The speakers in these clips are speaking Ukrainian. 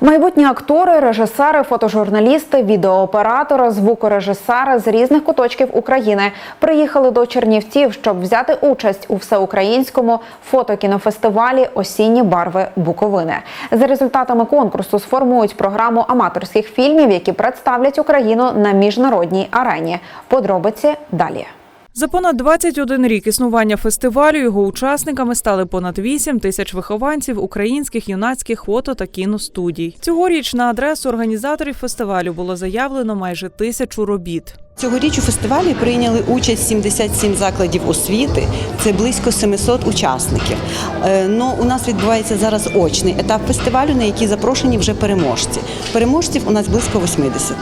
Майбутні актори, режисери, фотожурналісти, відеооператори, звукорежисери з різних куточків України приїхали до Чернівців, щоб взяти участь у всеукраїнському фотокінофестивалі Осінні барви Буковини. За результатами конкурсу сформують програму аматорських фільмів, які представлять Україну на міжнародній арені. Подробиці далі. За понад 21 рік існування фестивалю його учасниками стали понад 8 тисяч вихованців українських юнацьких фото та кіностудій. Цьогоріч на адресу організаторів фестивалю було заявлено майже тисячу робіт. Цьогоріч у фестивалі прийняли участь 77 закладів освіти. Це близько 700 учасників. Е, Ну, у нас відбувається зараз очний етап фестивалю, на який запрошені вже переможці. Переможців у нас близько 80.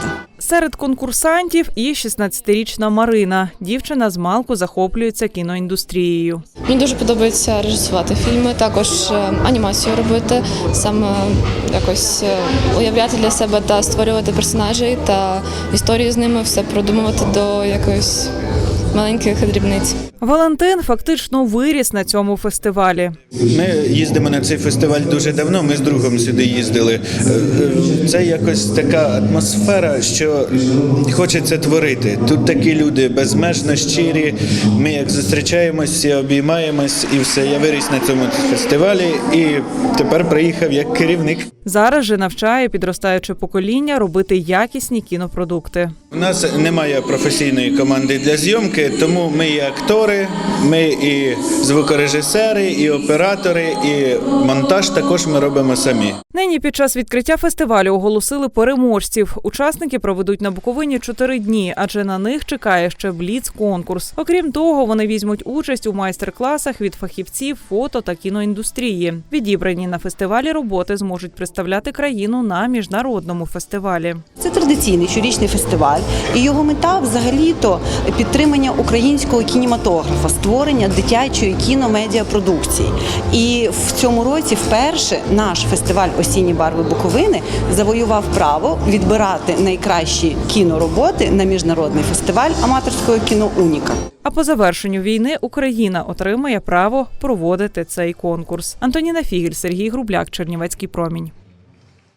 Серед конкурсантів і 16-річна Марина. Дівчина з малку захоплюється кіноіндустрією. Мені дуже подобається режисувати фільми, також е, анімацію робити, саме якось е, уявляти для себе та створювати персонажей та історії з ними, все продумувати до якоїсь маленьких дрібниць. Валентин фактично виріс на цьому фестивалі. Ми їздимо на цей фестиваль дуже давно. Ми з другом сюди їздили. Е, е, Це якось така атмосфера, що хочеться творити. Тут такі люди безмежно щирі. Ми як зустрічаємось, всі обіймаємось, і все. Я виріс на цьому фестивалі і тепер приїхав як керівник. Зараз же навчає підростаюче покоління робити якісні кінопродукти. У нас немає професійної команди для зйомки, тому ми і актори, ми і звукорежисери, і оператори, і монтаж також ми робимо самі. Нині під час відкриття фестивалю оголосили переможців. Учасники проведуть на Буковині чотири дні, адже на них чекає ще бліц конкурс. Окрім того, вони візьмуть участь у майстер-класах від фахівців фото та кіноіндустрії. Відібрані на фестивалі роботи зможуть представляти країну на міжнародному фестивалі. Це традиційний щорічний фестиваль, і його мета взагалі-то підтримання українського кінематографа, створення дитячої кіномедіапродукції. І в цьому році вперше наш фестиваль Осінні барви Буковини завоював право відбирати найкращі кінороботи на міжнародний фестиваль аматорського кіно Уніка. А по завершенню війни Україна отримає право проводити цей конкурс. Антоніна Фігель, Сергій Грубляк, Чернівецький промінь.